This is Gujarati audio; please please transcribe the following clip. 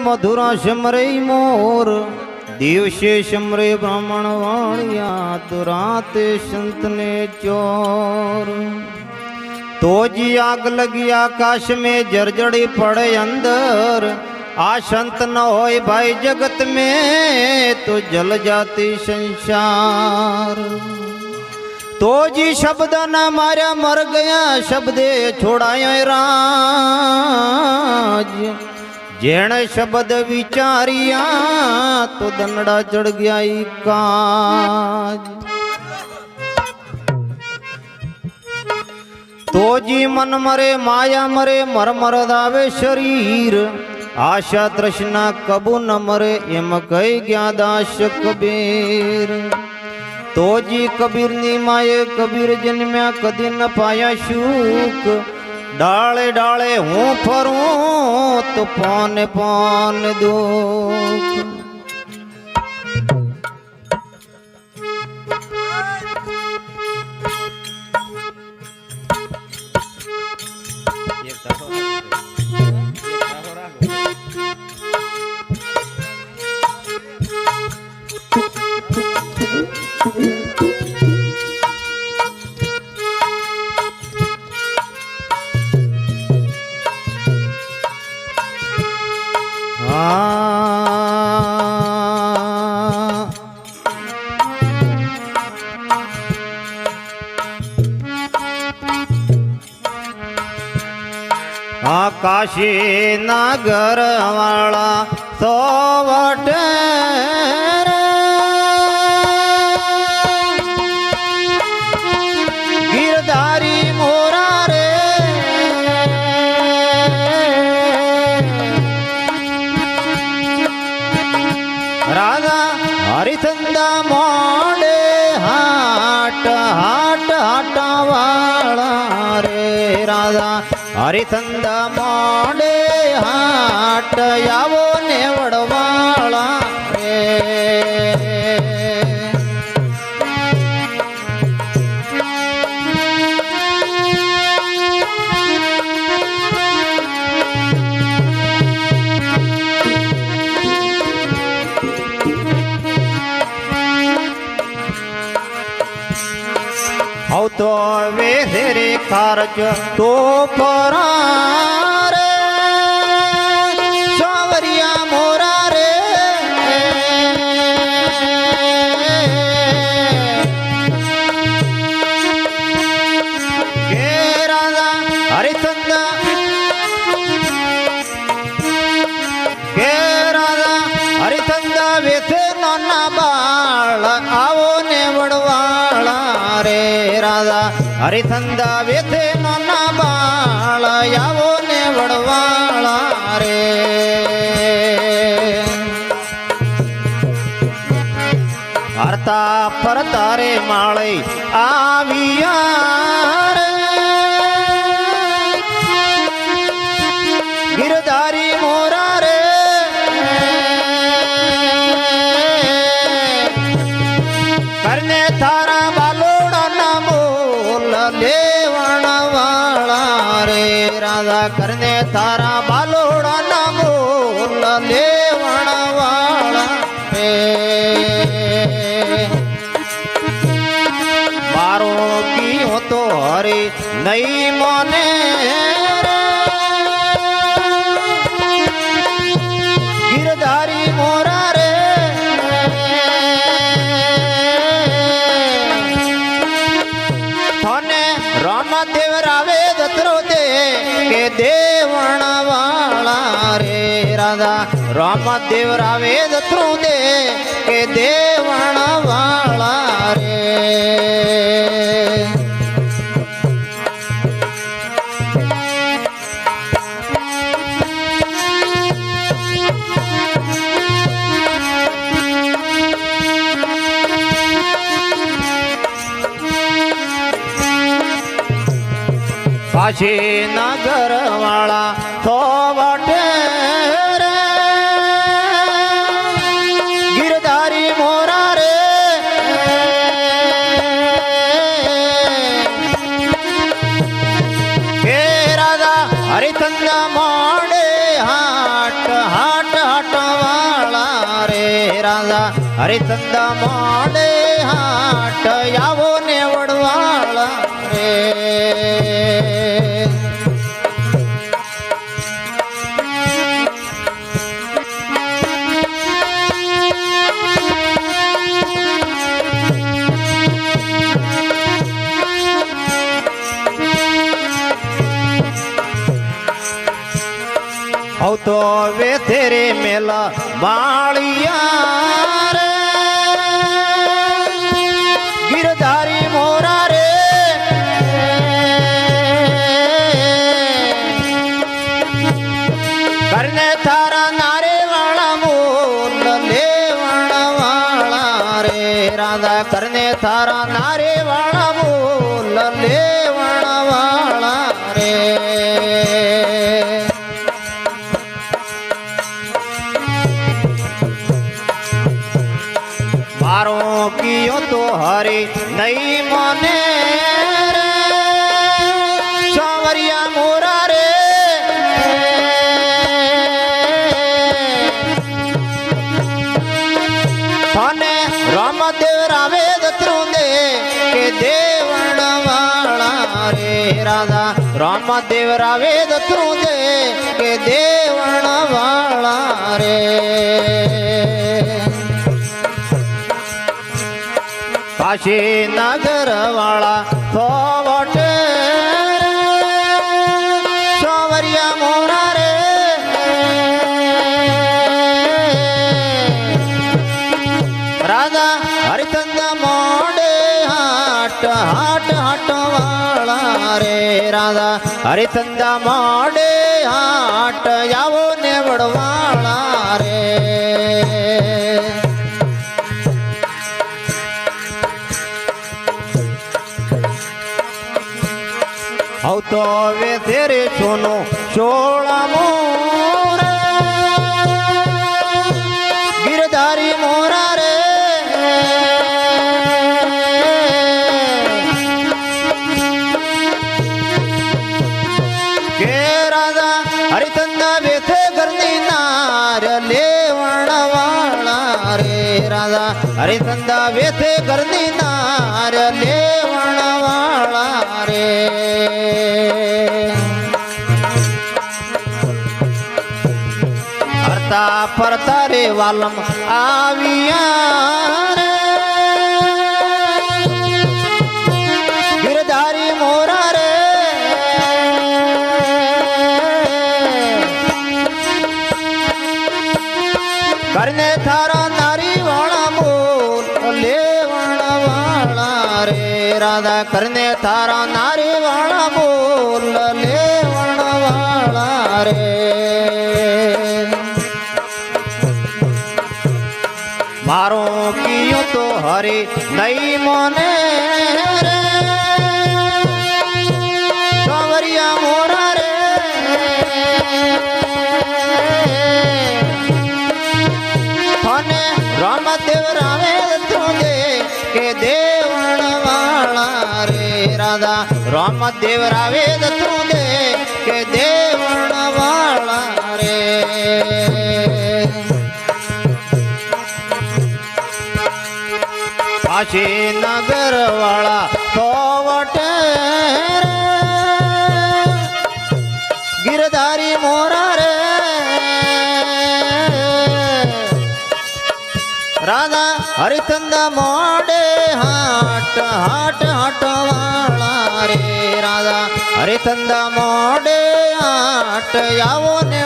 મધુરા સમરે મોર દિવસે સમરે બ્રાહ્મણ વાણિયા તો રાતે સંતને ચોર તો જી આગ લગી આકાશ में જર્જડી પડે અંદર આ સંત ન હોય ભાઈ જગત में તો જલ જાતી સંસાર તો જી શબ્દ ના માર્યા મર ગયા શબ્દે છોડાયો રાજ જેણે શબ્દ વિચાર્યા તો દંડા ચડ ગયા કાજ. તો જી મન મરે, માયા મરે, મરમર દાવે શરીર. આશા તૃષ્ણા કબુ ન મરે, એમ કઈ ગયા દાસ કબીર. તો જી કબીરની માએ કબીર જન્મ્યા, કદી ન પાયા સુખ ડાળે ડાળે હું ફરું તો પાન પોન દુઃખ. आकाशी नागरवाळा सोवटे હરિચંદા મોડે હાટ હાટ હાટા વાળા રે રાધા હરિચંદા મોડે હાટ આવો ને વડવાળા. તો વેધરે ખર્ચ તો પરા રે સાવરિયા મોરા રે કે રાધા હરિચંદા છે નાના બાળ આવો ને વડવાળા રે રાધા આવે છે નાના બાળ આવો ને વડવાળા રે. હરતા ફરતા રે માળે આવ્યા રાધા કરને તારા બાલોડાના મોલ લેવાણા વાળા મારો કીયો તો હરે નહીં મને રે રાધા. રામદેવ રાવે દતરો દે કે દેવણ વાળા રે. પાછી નગર વાળા રાજા હરિચંદા મોડે હાટ આવો ને વડવાળા રે. તો વેથે રે મેલા બાળિયા રે ગિરધારી મોરા રે. કરને તારા નારે વાળા મોલ લેવણ વાળા રે. રાધા કરને તારા નારે વાળા સાવરિયા મોરા રે અને રામદેવ રાવે દત્રુંદે કે દેવણ વાળા રે રાધા રામદેવ રાવે દત્રુંદે કે દેવણ વાળા રે કાશી નગર વાળા હાટ હાટ હાટ વાળા રે રાધા હરિચંદ મોડે હાટ આવો ને વડવાળા રાધા ધંધા વેથે ઘરની નાર લેવણ વાળા રે. ફરતા ફરતા રે વાલમ આવ્યા રે. ગિરધારી મોરા રે. કરને થારા રાધા કરને તારા નારી વાળા બોલ લેવણ વાળા રે. મારો કિયો તો હરે નહીં મને રે. કવરિયા મોરા રે. થને રામદેવ રે રાધા રામદેવ રાવે તુંદે કે દેવણ વાળા રે કાશી નગર વાળા સોવટ ગિરધારી મોરા રે રાધા હરિચંદ મોડે હાટ હાટ હાટ વાળા રે રાધા હરિચંદ મોડે હાટ આવો ને